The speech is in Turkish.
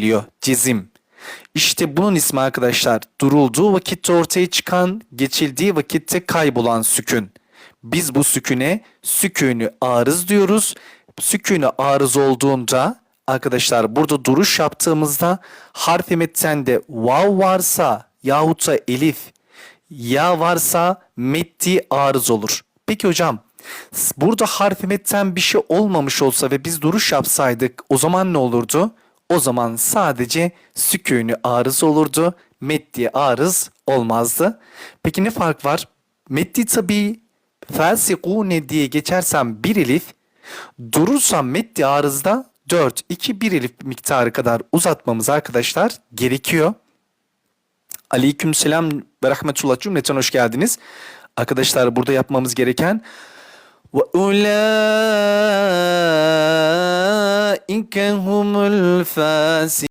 geliyor. Cezim. İşte bunun ismi arkadaşlar durulduğu vakitte ortaya çıkan, geçildiği vakitte kaybolan sükün. Biz bu süküne sükünü arız diyoruz. Sükünü arız olduğunda arkadaşlar burada duruş yaptığımızda harf mettende vav varsa yahut da elif ya varsa metti arız olur. Peki hocam burada harf metten bir şey olmamış olsa ve biz duruş yapsaydık o zaman ne olurdu? O zaman sadece sükûnü arız olurdu. Metti arız olmazdı. Peki ne fark var? Metti tabi felsikune diye geçersem bir elif durursam metti arızda 4, 2, 1 elif miktarı kadar uzatmamız arkadaşlar gerekiyor. Aleykümselam ve rahmetullah cümleten hoş geldiniz. Arkadaşlar burada yapmamız gereken ve أولئك هم الفاسقون.